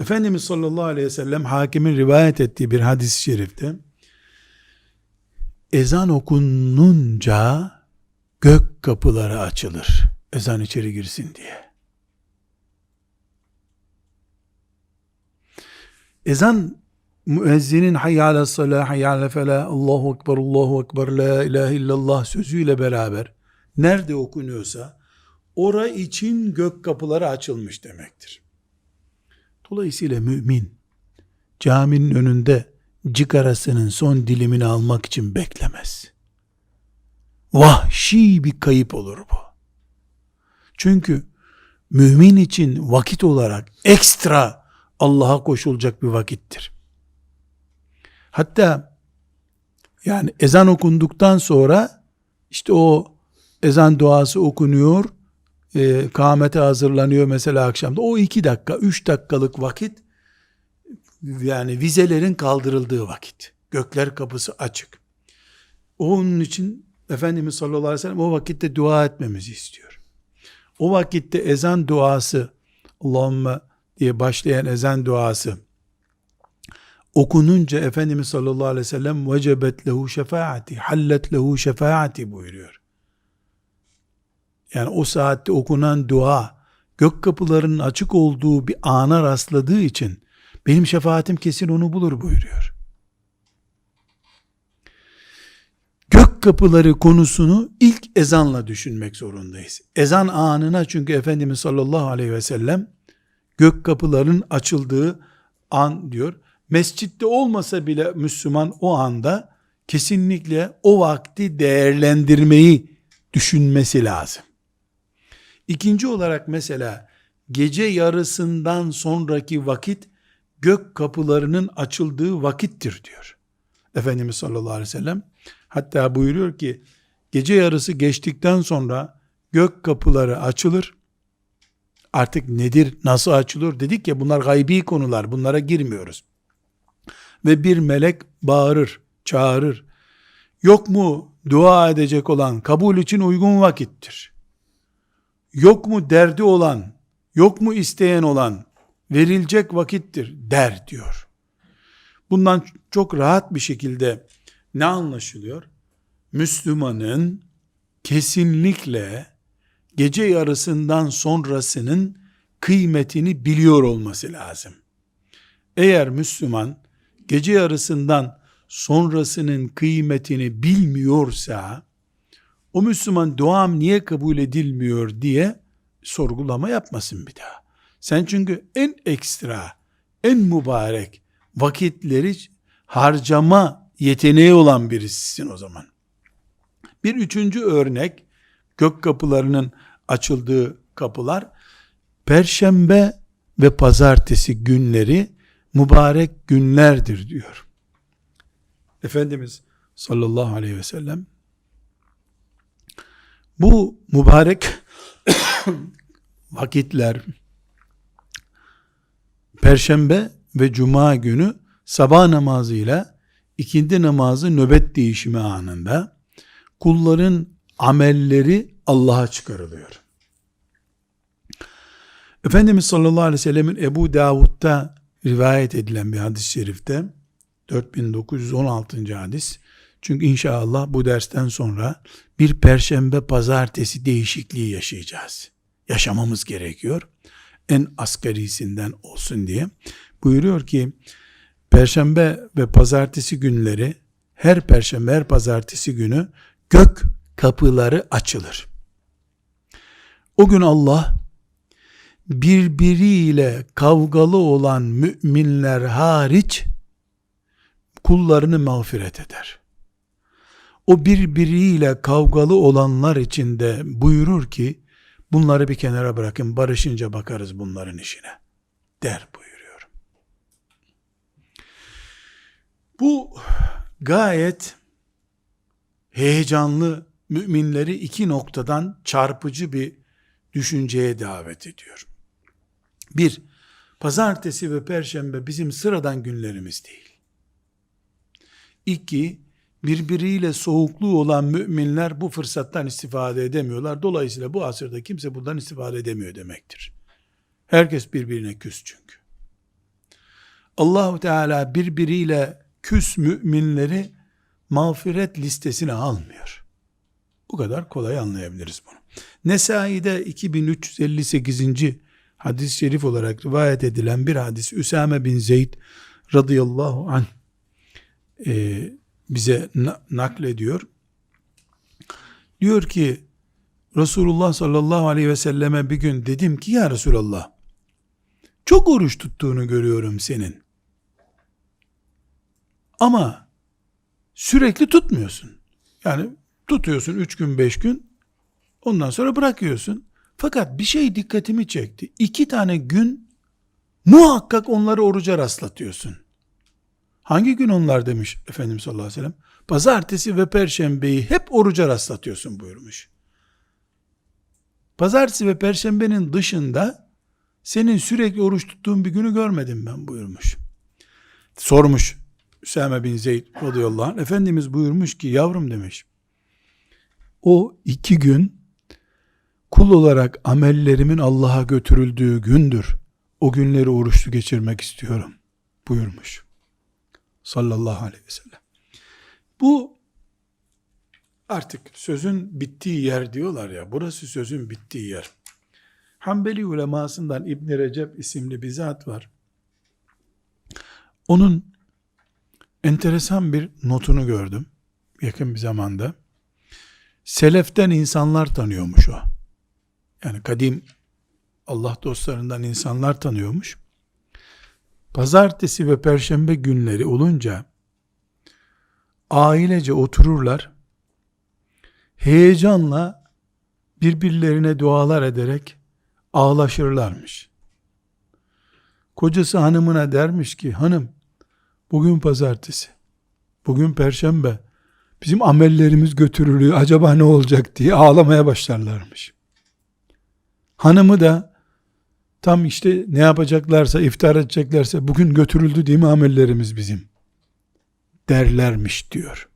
Efendimiz sallallahu aleyhi ve sellem hakimin rivayet ettiği bir hadis-i şerifte ezan okununca gök kapıları açılır. Ezan içeri girsin diye. Ezan müezzinin hayy ala salah, hayy ala felah, Allahu Ekber, Allahu Ekber, la ilahe illallah sözüyle beraber nerede okunuyorsa ora için gök kapıları açılmış demektir. Dolayısıyla mümin caminin önünde cigarasının son dilimini almak için beklemez. Vahşi bir kayıp olur bu. Çünkü mümin için vakit olarak ekstra Allah'a koşulacak bir vakittir. Hatta yani ezan okunduktan sonra işte o ezan duası okunuyor, e, kâmete hazırlanıyor mesela akşamda. O iki dakika, üç dakikalık vakit yani vizelerin kaldırıldığı vakit. Gökler kapısı açık. Onun için Efendimiz sallallahu aleyhi ve sellem o vakitte dua etmemizi istiyor. O vakitte ezan duası Allahümme diye başlayan ezan duası okununca Efendimiz sallallahu aleyhi ve sellem vecebet lehu şefaati, hallet lehu şefaati buyuruyor. Yani o saatte okunan dua gök kapılarının açık olduğu bir ana rastladığı için benim şefaatim kesin onu bulur buyuruyor. Gök kapıları konusunu ilk ezanla düşünmek zorundayız. Ezan anına çünkü Efendimiz sallallahu aleyhi ve sellem gök kapıların açıldığı an diyor. Mescitte olmasa bile Müslüman o anda kesinlikle o vakti değerlendirmeyi düşünmesi lazım. İkinci olarak mesela gece yarısından sonraki vakit gök kapılarının açıldığı vakittir diyor. Efendimiz sallallahu aleyhi ve sellem hatta buyuruyor ki gece yarısı geçtikten sonra gök kapıları açılır. Artık nedir, nasıl açılır dedik ya bunlar gaybi konular bunlara girmiyoruz. Ve bir melek bağırır, çağırır. Yok mu dua edecek olan kabul için uygun vakittir. Yok mu derdi olan, yok mu isteyen olan verilecek vakittir der diyor. Bundan çok rahat bir şekilde ne anlaşılıyor? Müslümanın kesinlikle gece yarısından sonrasının kıymetini biliyor olması lazım. Eğer Müslüman gece yarısından sonrasının kıymetini bilmiyorsa o Müslüman duam niye kabul edilmiyor diye sorgulama yapmasın bir daha. Sen çünkü en ekstra, en mübarek vakitleri harcama yeteneği olan birisisin o zaman. Bir üçüncü örnek, gök kapılarının açıldığı kapılar, perşembe ve pazartesi günleri mübarek günlerdir diyor. Efendimiz sallallahu aleyhi ve sellem bu mübarek vakitler Perşembe ve Cuma günü sabah namazıyla ikindi namazı nöbet değişimi anında kulların amelleri Allah'a çıkarılıyor. Efendimiz sallallahu aleyhi ve sellemin Ebu Davud'da rivayet edilen bir hadis-i şerifte 4916. hadis çünkü inşallah bu dersten sonra bir perşembe pazartesi değişikliği yaşayacağız. Yaşamamız gerekiyor. En asgarisinden olsun diye. Buyuruyor ki perşembe ve pazartesi günleri her perşembe her pazartesi günü gök kapıları açılır. O gün Allah birbiriyle kavgalı olan müminler hariç kullarını mağfiret eder. O birbiriyle kavgalı olanlar için de buyurur ki bunları bir kenara bırakın barışınca bakarız bunların işine der buyuruyor. Bu gayet heyecanlı müminleri iki noktadan çarpıcı bir düşünceye davet ediyor. Bir, pazartesi ve perşembe bizim sıradan günlerimiz değil. İki, birbiriyle soğukluğu olan müminler bu fırsattan istifade edemiyorlar. Dolayısıyla bu asırda kimse bundan istifade edemiyor demektir. Herkes birbirine küs çünkü. Allahu Teala birbiriyle küs müminleri mağfiret listesine almıyor. Bu kadar kolay anlayabiliriz bunu. Nesai'de 2358. hadis-i şerif olarak rivayet edilen bir hadis Üsame bin Zeyd radıyallahu anh e, bize na- naklediyor. Diyor ki Resulullah sallallahu aleyhi ve selleme bir gün dedim ki ya Resulallah çok oruç tuttuğunu görüyorum senin. Ama sürekli tutmuyorsun. Yani tutuyorsun üç gün beş gün ondan sonra bırakıyorsun. Fakat bir şey dikkatimi çekti. İki tane gün muhakkak onları oruca rastlatıyorsun. Hangi gün onlar demiş Efendimiz sallallahu aleyhi ve sellem? Pazartesi ve perşembeyi hep oruca rastlatıyorsun buyurmuş. Pazartesi ve perşembenin dışında senin sürekli oruç tuttuğun bir günü görmedim ben buyurmuş. Sormuş Üsame bin Zeyd radıyallahu anh. Efendimiz buyurmuş ki yavrum demiş. O iki gün kul olarak amellerimin Allah'a götürüldüğü gündür. O günleri oruçlu geçirmek istiyorum buyurmuş. Sallallahu aleyhi ve sellem. Bu artık sözün bittiği yer diyorlar ya. Burası sözün bittiği yer. Hanbeli ulemasından İbn Recep isimli bir zat var. Onun enteresan bir notunu gördüm yakın bir zamanda. Seleften insanlar tanıyormuş o. Yani kadim Allah dostlarından insanlar tanıyormuş. Pazartesi ve perşembe günleri olunca ailece otururlar. Heyecanla birbirlerine dualar ederek ağlaşırlarmış. Kocası hanımına dermiş ki hanım bugün pazartesi, bugün perşembe bizim amellerimiz götürülüyor acaba ne olacak diye ağlamaya başlarlarmış. Hanımı da tam işte ne yapacaklarsa iftar edeceklerse bugün götürüldü değil mi amellerimiz bizim derlermiş diyor.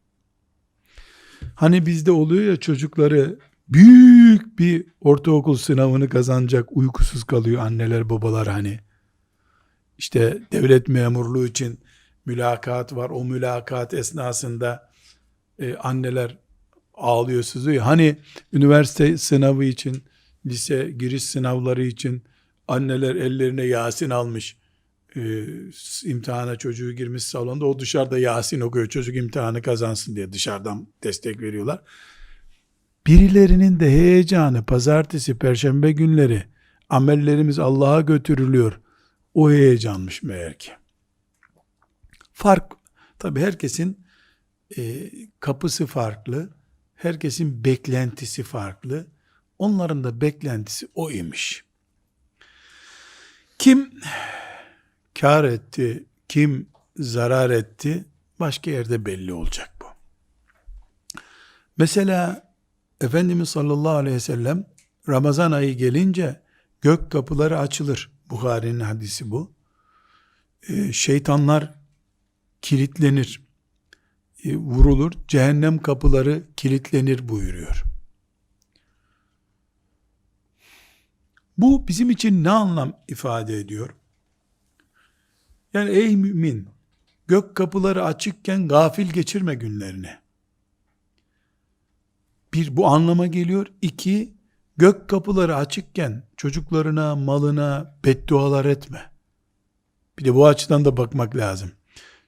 Hani bizde oluyor ya çocukları büyük bir ortaokul sınavını kazanacak uykusuz kalıyor anneler babalar hani. İşte devlet memurluğu için mülakat var. O mülakat esnasında e, anneler ağlıyor sızıyor. Hani üniversite sınavı için, lise giriş sınavları için anneler ellerine Yasin almış. E, imtihana çocuğu girmiş salonda o dışarıda Yasin okuyor. Çocuk imtihanı kazansın diye dışarıdan destek veriyorlar. Birilerinin de heyecanı pazartesi, perşembe günleri amellerimiz Allah'a götürülüyor. O heyecanmış meğer ki. Fark tabi herkesin e, kapısı farklı. Herkesin beklentisi farklı. Onların da beklentisi o imiş. Kim kar etti, kim zarar etti başka yerde belli olacak bu. Mesela Efendimiz sallallahu aleyhi ve sellem Ramazan ayı gelince gök kapıları açılır. Bukhari'nin hadisi bu. Ee, şeytanlar kilitlenir, e, vurulur. Cehennem kapıları kilitlenir buyuruyor. Bu bizim için ne anlam ifade ediyor? Yani ey mümin, gök kapıları açıkken gafil geçirme günlerini. Bir, bu anlama geliyor. İki, gök kapıları açıkken çocuklarına, malına beddualar etme. Bir de bu açıdan da bakmak lazım.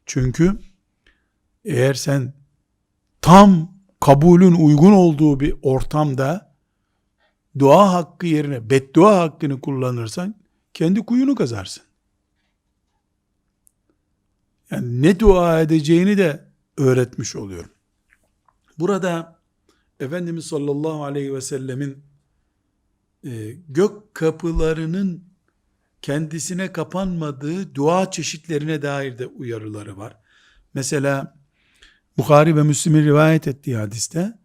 Çünkü eğer sen tam kabulün uygun olduğu bir ortamda dua hakkı yerine beddua hakkını kullanırsan kendi kuyunu kazarsın. Yani ne dua edeceğini de öğretmiş oluyorum. Burada Efendimiz sallallahu aleyhi ve sellemin e, gök kapılarının kendisine kapanmadığı dua çeşitlerine dair de uyarıları var. Mesela Bukhari ve Müslim'in rivayet ettiği hadiste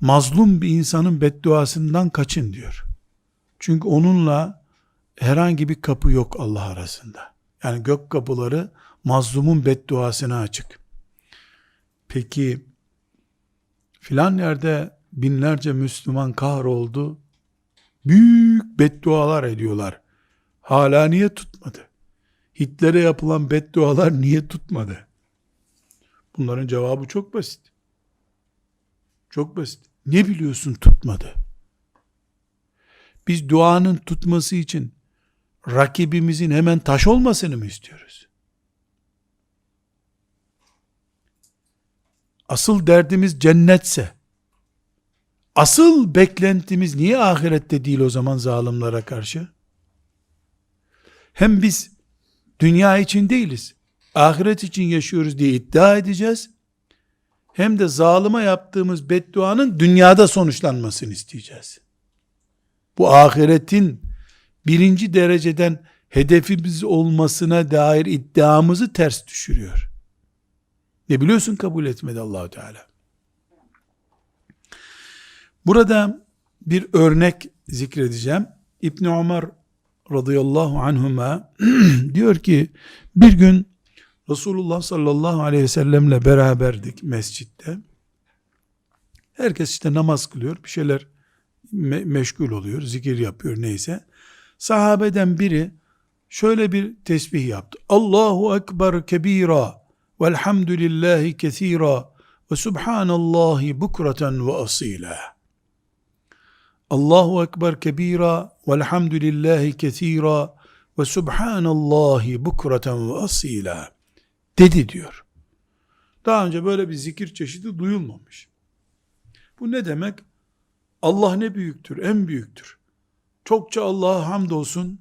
mazlum bir insanın bedduasından kaçın diyor. Çünkü onunla herhangi bir kapı yok Allah arasında. Yani gök kapıları mazlumun bedduasına açık. Peki filan yerde binlerce Müslüman kahroldu. Büyük beddualar ediyorlar. Hala niye tutmadı? Hitler'e yapılan beddualar niye tutmadı? Bunların cevabı çok basit. Çok basit. Ne biliyorsun tutmadı? Biz duanın tutması için rakibimizin hemen taş olmasını mı istiyoruz? Asıl derdimiz cennetse, asıl beklentimiz niye ahirette değil o zaman zalimlere karşı? Hem biz dünya için değiliz, ahiret için yaşıyoruz diye iddia edeceğiz, hem de zalıma yaptığımız bedduanın dünyada sonuçlanmasını isteyeceğiz. Bu ahiretin birinci dereceden hedefimiz olmasına dair iddiamızı ters düşürüyor. Ne biliyorsun kabul etmedi Allahu Teala. Burada bir örnek zikredeceğim. İbn Ömer radıyallahu anhuma diyor ki bir gün Resulullah sallallahu aleyhi ve sellemle beraberdik mescitte. Herkes işte namaz kılıyor, bir şeyler me- meşgul oluyor, zikir yapıyor neyse. Sahabeden biri şöyle bir tesbih yaptı. Allahu Ekber kebira velhamdülillahi kethira ve subhanallahi bukratan ve asila. Allahu Ekber kebira velhamdülillahi kethira ve subhanallahi bukratan ve asila dedi diyor. Daha önce böyle bir zikir çeşidi duyulmamış. Bu ne demek? Allah ne büyüktür, en büyüktür. Çokça Allah'a hamdolsun.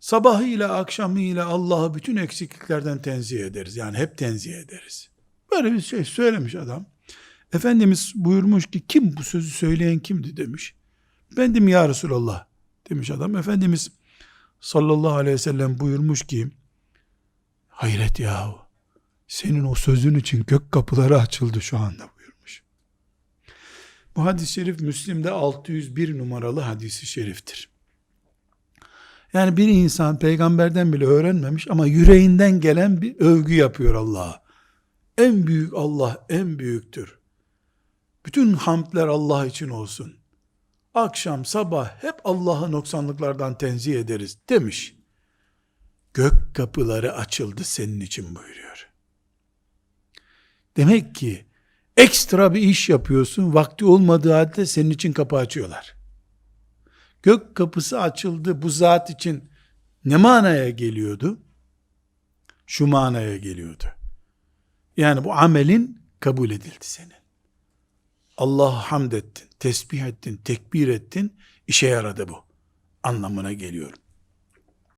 Sabahıyla akşamıyla Allah'ı bütün eksikliklerden tenzih ederiz. Yani hep tenzih ederiz. Böyle bir şey söylemiş adam. Efendimiz buyurmuş ki kim bu sözü söyleyen kimdi demiş. Bendim ya Resulallah demiş adam. Efendimiz sallallahu aleyhi ve sellem buyurmuş ki hayret yahu senin o sözün için gök kapıları açıldı şu anda buyurmuş. Bu hadis-i şerif Müslim'de 601 numaralı hadisi şeriftir. Yani bir insan peygamberden bile öğrenmemiş ama yüreğinden gelen bir övgü yapıyor Allah'a. En büyük Allah en büyüktür. Bütün hamdler Allah için olsun. Akşam sabah hep Allah'ı noksanlıklardan tenzih ederiz demiş. Gök kapıları açıldı senin için buyuruyor. Demek ki ekstra bir iş yapıyorsun, vakti olmadığı halde senin için kapı açıyorlar. Gök kapısı açıldı bu zat için ne manaya geliyordu? Şu manaya geliyordu. Yani bu amelin kabul edildi senin. Allah'a hamd ettin, tesbih ettin, tekbir ettin, işe yaradı bu anlamına geliyor.